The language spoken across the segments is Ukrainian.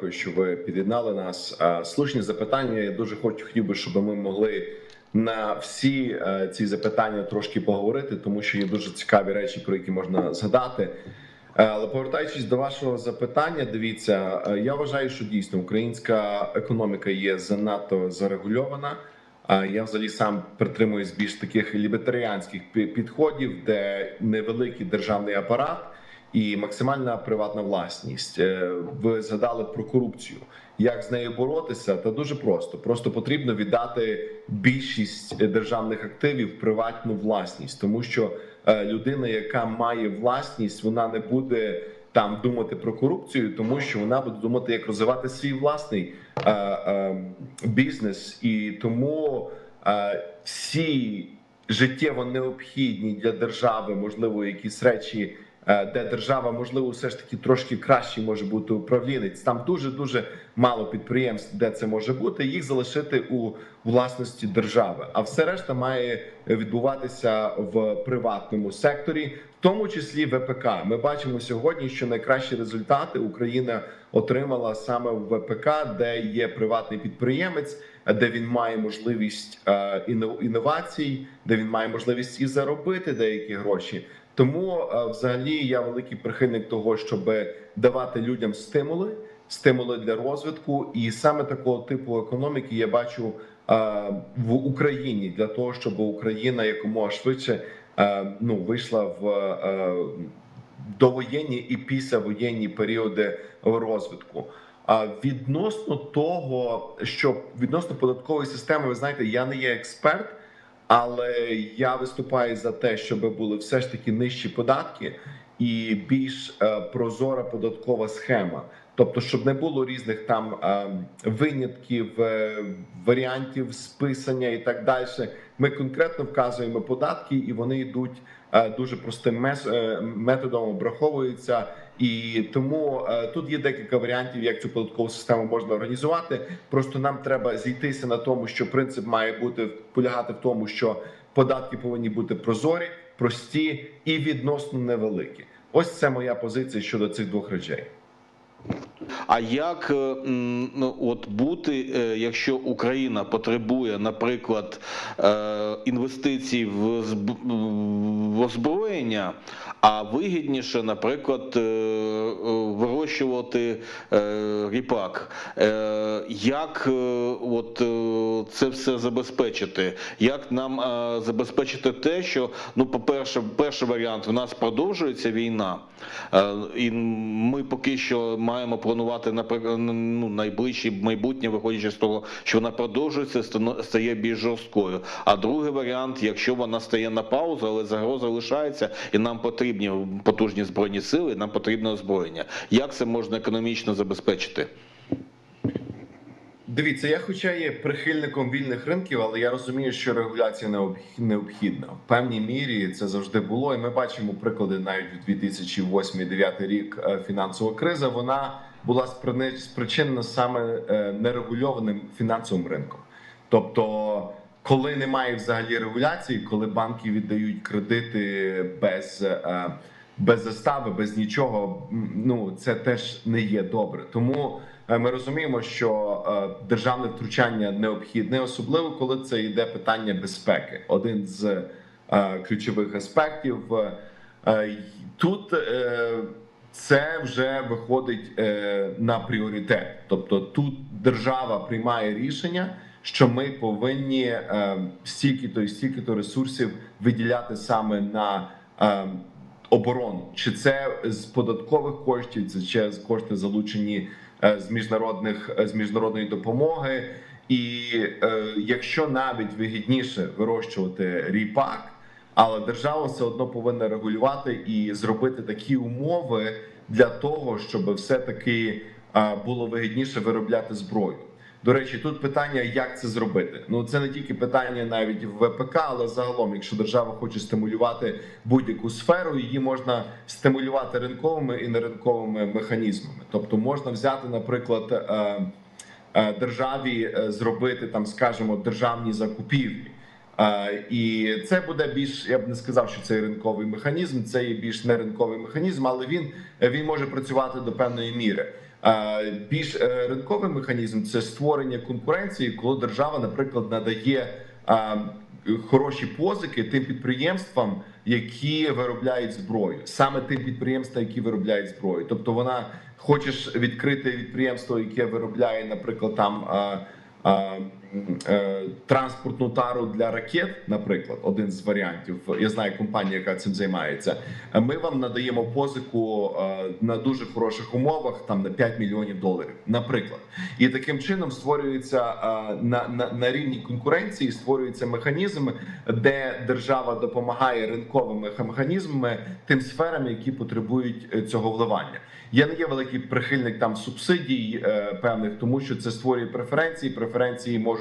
дякую, що ви під'єднали нас. Е, Слушні запитання. Я дуже хочу хотів би, щоб ми могли на всі е, ці запитання трошки поговорити, тому що є дуже цікаві речі, про які можна згадати. Е, Але повертаючись до вашого запитання, дивіться, я вважаю, що дійсно українська економіка є занадто зарегульована. Я взагалі сам притримуюсь більш таких лібертаріанських підходів, де невеликий державний апарат і максимальна приватна власність. Е, Ви згадали про корупцію. Як з нею боротися? Та дуже просто. Просто потрібно віддати більшість державних активів в приватну власність, тому що е, людина, яка має власність, вона не буде там думати про корупцію, тому що вона буде думати, як розвивати свій власний е, бізнес, і тому всі життєво необхідні для держави, можливо, якісь речі, де держава, можливо, все ж таки трошки краще може бути управлінець. Там дуже дуже мало підприємств, де це може бути. Їх залишити у власності держави. А все решта має відбуватися в приватному секторі, в тому числі ВПК. Ми бачимо сьогодні, що найкращі результати Україна отримала саме в ВПК, де є приватний підприємець, де він має можливість е, інновацій, де він має можливість і заробити деякі гроші. Тому, взагалі, я великий прихильник того, щоб давати людям стимули, стимули для розвитку, і саме такого типу економіки я бачу в Україні для того, щоб Україна якомога швидше ну вийшла в довоєнні і післявоєнні періоди розвитку. А відносно того, що відносно податкової системи, ви знаєте, я не є експерт, але я виступаю за те, щоб були все ж таки нижчі податки і більш е, прозора податкова схема. Тобто, щоб не було різних там е, винятків, е, варіантів списання і так далі. Ми конкретно вказуємо податки, і вони йдуть дуже простим методом, обраховуються. І тому е, тут є декілька варіантів, як цю податкову систему можна організувати. Просто нам треба зійтися на тому, що принцип має бути полягати в тому, що податки повинні бути прозорі, прості і відносно невеликі. Ось це моя позиція щодо цих двох речей. А як е, от бути, е, якщо Україна потребує, наприклад, е, інвестицій в озброєння, а вигідніше, наприклад, вирощувати ріпак? Як от це все забезпечити? Як нам забезпечити те, що ну, по-перше, перший варіант в нас продовжується війна, і ми поки що маємо планувати наприклад, ну, найближче майбутнє, виходячи з того, що вона продовжується, стає більш жорсткою. А другий варіант, якщо вона стає на паузу, але загроза лишається, і нам потрібні потужні збройні сили, нам потрібне озброєння. Як це можна економічно забезпечити? Дивіться, я хоча є прихильником вільних ринків, але я розумію, що регуляція необх- необхідна. В певній мірі це завжди було, і ми бачимо приклади навіть у 2008-2009 рік е, фінансова криза. Вона була спричинена саме е, нерегульованим фінансовим ринком. Тобто, коли немає взагалі регуляції, коли банки віддають кредити без. е, без застави, без нічого, ну це теж не є добре. Тому е, ми розуміємо, що державне втручання необхідне, особливо коли це йде питання безпеки. Один з ключових аспектів тут. Це вже виходить е, на пріоритет, тобто тут держава приймає рішення, що ми повинні е, стільки-то і стільки-то ресурсів виділяти саме на е, оборону, чи це з податкових коштів, це з кошти залучені з міжнародних з міжнародної допомоги. І якщо навіть вигідніше вирощувати ріпак, але держава все одно повинна регулювати і зробити такі умови для того, щоб все таки е, було вигідніше виробляти зброю. До речі, тут питання, як це зробити. Ну це не тільки питання навіть в ВПК, але загалом, якщо держава хоче стимулювати будь-яку сферу, її можна стимулювати ринковими і неринковими механізмами. Тобто можна взяти, наприклад, е, е, державі е, зробити там, скажімо, державні закупівлі. І це буде більш, я б не сказав, що це ринковий механізм, це є більш не ринковий механізм, але він, він може працювати до певної міри. Більш е, ринковий механізм це створення конкуренції, коли держава, наприклад, надає хороші позики тим підприємствам, які виробляють зброю, саме тим підприємствам, які виробляють зброю. Тобто вона хочеш відкрити підприємство, яке виробляє, наприклад, там. Е, Транспортну тару для ракет, наприклад, один з варіантів. Я знаю компанію, яка цим займається. Ми вам надаємо позику е, на дуже хороших умовах, там на 5 мільйонів доларів, наприклад. І таким чином створюється е, на, на, на рівні конкуренції, створюється механізм, де держава допомагає ринковими механізмами тим сферам, які потребують цього вливання. Я не є великий прихильник там субсидій певних, тому що це створює преференції. Преференції можуть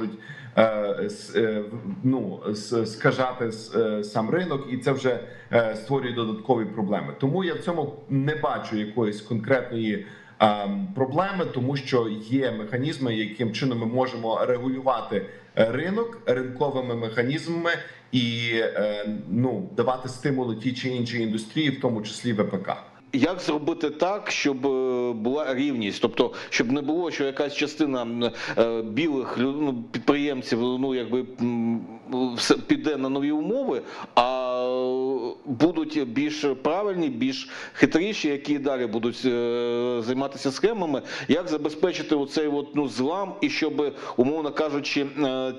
е, с- е, ну, скажати е, сам ринок, і це вже е, створює додаткові проблеми. Тому я в цьому не бачу якоїсь конкретної. е, Проблеми, тому що є механізми, яким чином ми можемо регулювати е, ринок ринковими механізмами і е, ну давати стимули тій чи іншій індустрії, в тому числі ВПК. Як зробити так, щоб е, була рівність, тобто щоб не було, що якась частина е, білих ну, підприємців, ну якби все піде на нові умови, а е, будуть більш правильні, більш хитріші, які далі будуть займатися схемами. Як забезпечити оцей от, ну, злам, і щоб, умовно кажучи,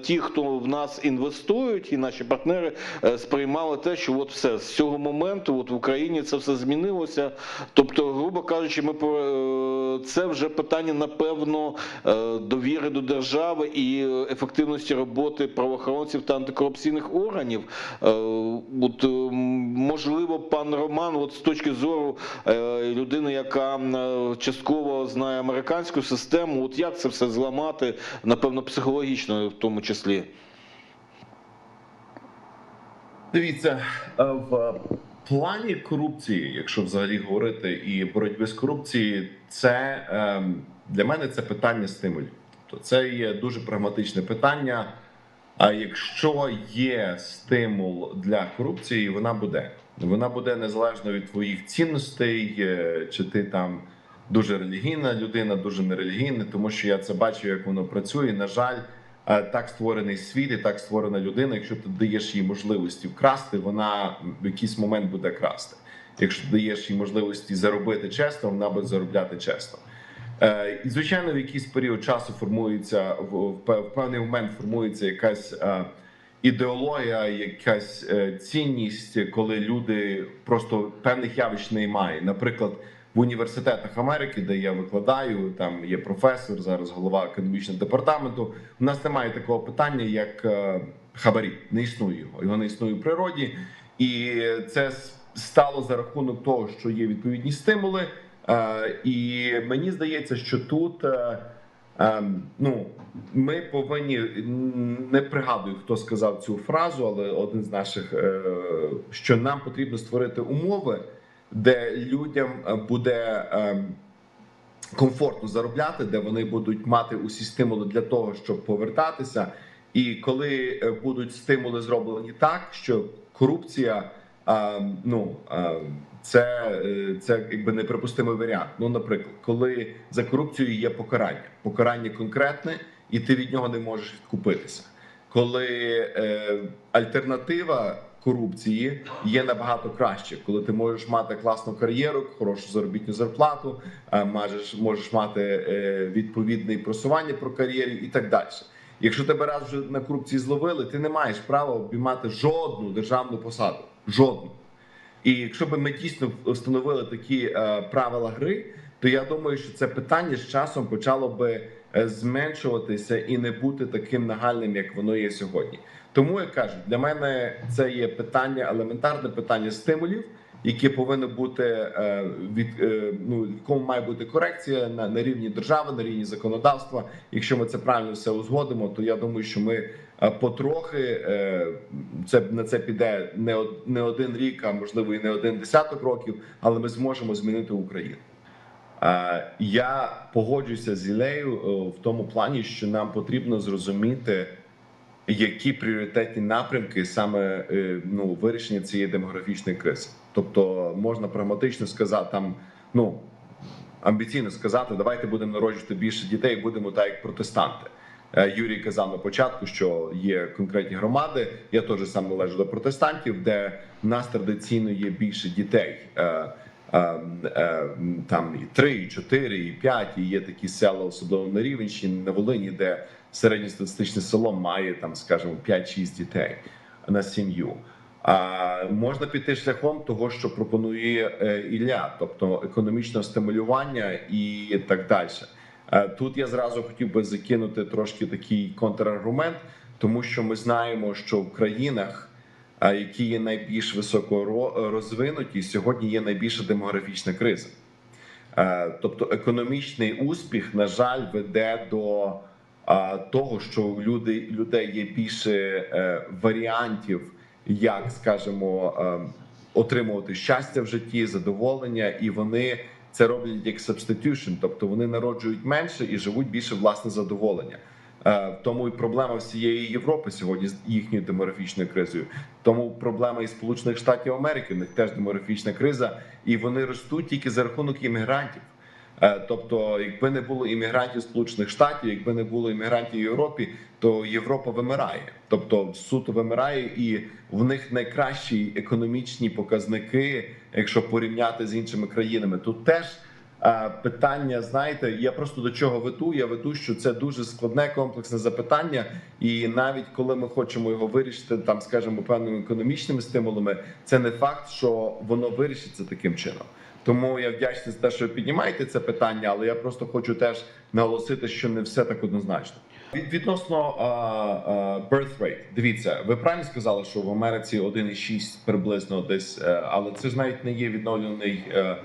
ті, хто в нас інвестують, і наші партнери сприймали те, що от все з цього моменту, от в Україні це все змінилося. Тобто, грубо кажучи, ми е, це вже питання напевно е, довіри до держави і ефективності роботи правоохоронців та антикорупційних органів. Е, От, можливо, пан Роман, от з точки зору людини, яка частково знає американську систему, от як це все зламати, напевно, психологічно в тому числі. Дивіться в плані корупції, якщо взагалі говорити, і боротьби з корупцією, це ем, для мене це питання стимулів. Тобто це є дуже прагматичне питання. А якщо є стимул для корупції, вона буде. Вона буде незалежно від твоїх цінностей, е, чи ти там дуже релігійна людина, дуже нерелігійна, тому що я це бачу, як воно працює. На жаль, так створений світ і так створена людина. Якщо ти даєш їй можливості вкрасти, вона в якийсь момент буде красти. Якщо ти даєш їй можливості заробити чесно, вона буде заробляти чесно. Е, І звичайно, в якийсь період часу формується в певний момент формується якась е, ідеологія, якась е, цінність, коли люди просто певних явищ не мають. Наприклад, в університетах Америки, де я викладаю, там є професор, зараз голова економічного департаменту. У нас немає такого питання, як е, хабарі. Не існує його. Його не існує в природі, і це стало за рахунок того, що є відповідні стимули. Е, І мені здається, що тут е, ну, ми повинні не пригадую, хто сказав цю фразу, але один з наших, що нам потрібно створити умови, де людям е, буде. е, Комфортно заробляти, де вони будуть мати усі стимули для того, щоб повертатися. І коли е, будуть стимули зроблені так, що корупція, ну це, е, це якби неприпустимий варіант. Ну, наприклад, коли за корупцією є покарання, покарання конкретне, і ти від нього не можеш відкупитися. Коли е, альтернатива корупції є набагато краще, коли ти можеш мати класну кар'єру, хорошу заробітну зарплату, е, можеш, можеш мати е, відповідне просування про кар'єрі і так далі. Якщо тебе раз вже на корупції зловили, ти не маєш права обіймати жодну державну посаду. Жодну. І якщо б ми дійсно встановили такі е, правила гри, то я думаю, що це питання з часом почало би зменшуватися і не бути таким нагальним, як воно є сьогодні. Тому я кажу, для мене це є питання, елементарне питання стимулів, яке повинно бути е, від е, ну в якому має бути корекція на, на рівні держави, на рівні законодавства. Якщо ми це правильно все узгодимо, то я думаю, що ми е, потрохи е, це на це піде не не один рік, а можливо і не один десяток років, але ми зможемо змінити Україну. Я погоджуюся з Ілею е, в тому плані, що нам потрібно зрозуміти, які пріоритетні напрямки саме е, ну, вирішення цієї демографічної кризи. Тобто можна прагматично сказати, там ну амбіційно сказати, давайте будемо народжувати більше дітей, будемо так як протестанти. Е, Юрій казав на початку, що є конкретні громади. Я теж сам належу до протестантів, де в нас традиційно є більше дітей. Е, е, е, Там і три, і чотири, і п'ять. І є такі села, особливо на Рівенщині, на Волині, де середньостатистичне село має там, скажімо, 5-6 дітей на сім'ю. А можна піти шляхом того, що пропонує е, Ілля, тобто економічного стимулювання і так далі. Е, Тут я зразу хотів би закинути трошки такий контраргумент, тому що ми знаємо, що в країнах, які є найбільш високо розвинуті, сьогодні є найбільша демографічна криза. Е, Тобто економічний успіх, на жаль, веде до того, що у людей є більше е, варіантів, як скажімо, е, отримувати щастя в житті, задоволення, і вони це роблять як substitution, тобто вони народжують менше і живуть більше власне задоволення. Е, Тому і проблема всієї Європи сьогодні з їхньою демографічною кризою. Тому проблема і Сполучених Штатів Америки в них теж демографічна криза, і вони ростуть тільки за рахунок іммігрантів. Е, Тобто, якби не було іммігрантів Сполучених Штатів, якби не було іммігрантів в Європі, то Європа вимирає. Тобто суто вимирає, і в них найкращі економічні показники, якщо порівняти з іншими країнами. Тут теж питання, знаєте, я просто до чого веду. Я веду, що це дуже складне комплексне запитання, і навіть коли ми хочемо його вирішити, там скажімо, певними економічними стимулами, це не факт, що воно вирішиться таким чином. Тому я вдячний за те, що ви піднімаєте це питання, але я просто хочу теж наголосити, що не все так однозначно. Від відносно а, а, birth rate, дивіться, ви правильно сказали, що в Америці 1,6 приблизно десь, е, але це ж навіть не є відновлений е,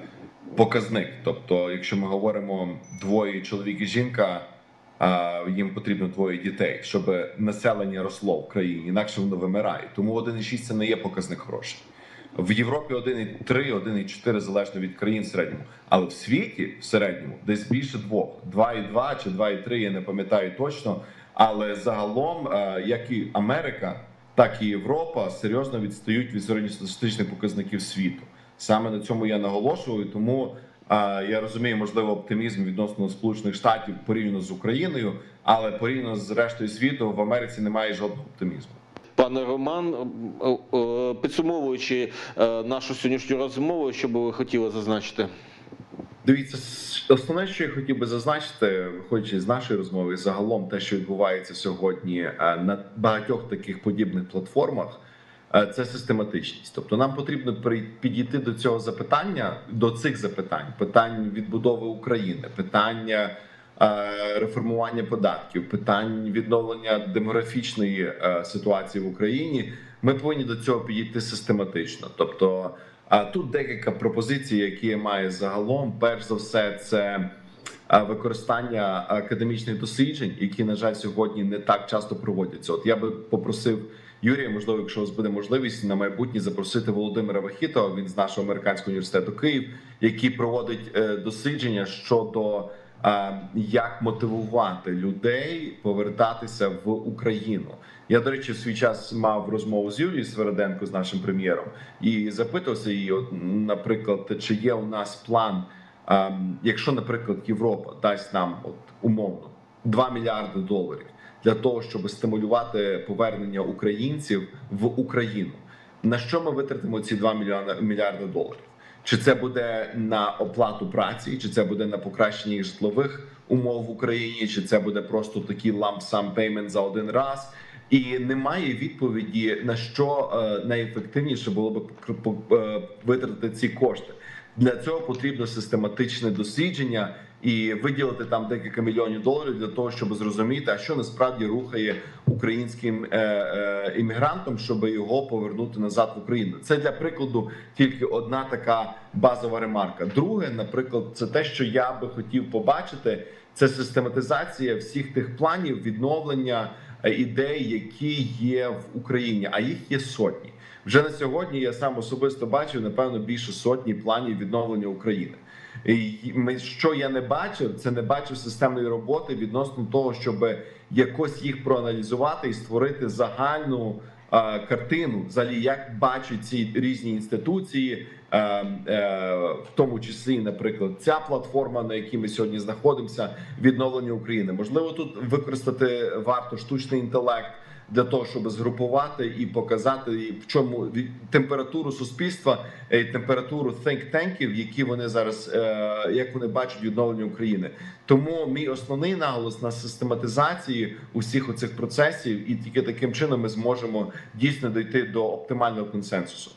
показник. Тобто, якщо ми говоримо двоє чоловік і жінка, їм потрібно двоє дітей, щоб населення росло в країні, інакше воно вимирає. Тому 1,6 це не є показник хороший. В Європі 1,3, 1,4 залежно від країн в середньому. Але в світі в середньому десь більше двох. 2,2 чи 2,3, я не пам'ятаю точно. Але загалом, е, як і Америка, так і Європа серйозно відстають від середньостатистичних показників світу. Саме на цьому я наголошую. Тому е, я розумію, можливо, оптимізм відносно Сполучених Штатів порівняно з Україною, але порівняно з рештою світу в Америці немає жодного оптимізму. Пане Роман, е, е, підсумовуючи е, нашу сьогоднішню розмову, що би ви хотіли зазначити? Дивіться, основне, що я хотів би зазначити, виходячи з нашої розмови, загалом те, що відбувається сьогодні на багатьох таких подібних платформах, це систематичність. Тобто, нам потрібно підійти до цього запитання, до цих запитань, питань відбудови України, питання е, реформування податків, питань відновлення демографічної е, ситуації в Україні. Ми повинні до цього підійти систематично. Тобто, тут декілька пропозицій, які я маю загалом. Перш за все, це використання академічних досліджень, які на жаль сьогодні не так часто проводяться. От я би попросив Юрія, можливо, якщо у вас буде можливість на майбутнє запросити Володимира Вахітова, він з нашого американського університету Київ, який проводить е, дослідження щодо е, як мотивувати людей повертатися в Україну. Я, до речі, в свій час мав розмову з Юлією Свериденко, з нашим прем'єром, і запитався її, от, наприклад, чи є у нас план, ем, якщо, наприклад, Європа дасть нам от умовно 2 мільярди доларів для того, щоб стимулювати повернення українців в Україну. На що ми витратимо ці 2 мільйони мільярди доларів? Чи це буде на оплату праці, чи це буде на покращення житлових умов в Україні, чи це буде просто такий sum payment за один раз? І немає відповіді на що е, найефективніше було б е, витратити ці кошти. Для цього потрібно систематичне дослідження і виділити там декілька мільйонів доларів для того, щоб зрозуміти, а що насправді рухає українським е, е, щоб його повернути назад в Україну. Це для прикладу тільки одна така базова ремарка. Друге, наприклад, це те, що я би хотів побачити, це систематизація всіх тих планів відновлення е, ідей, які є в Україні, а їх є сотні. Вже на сьогодні я сам особисто бачив напевно більше сотні планів відновлення України. Ми що я не бачив, це не бачив системної роботи відносно того, щоб якось їх проаналізувати і створити загальну е, картину, взагалі, як бачать ці різні інституції, е, е, в тому числі, наприклад, ця платформа, на якій ми сьогодні знаходимося, відновлення України. Можливо, тут використати варто штучний інтелект для того, щоб згрупувати і показати і в чому температуру суспільства, і температуру think-танків, які вони зараз е, як вони бачать відновлення України. Тому мій основний наголос на систематизації усіх оцих процесів, і тільки таким чином ми зможемо дійсно дійти до оптимального консенсусу.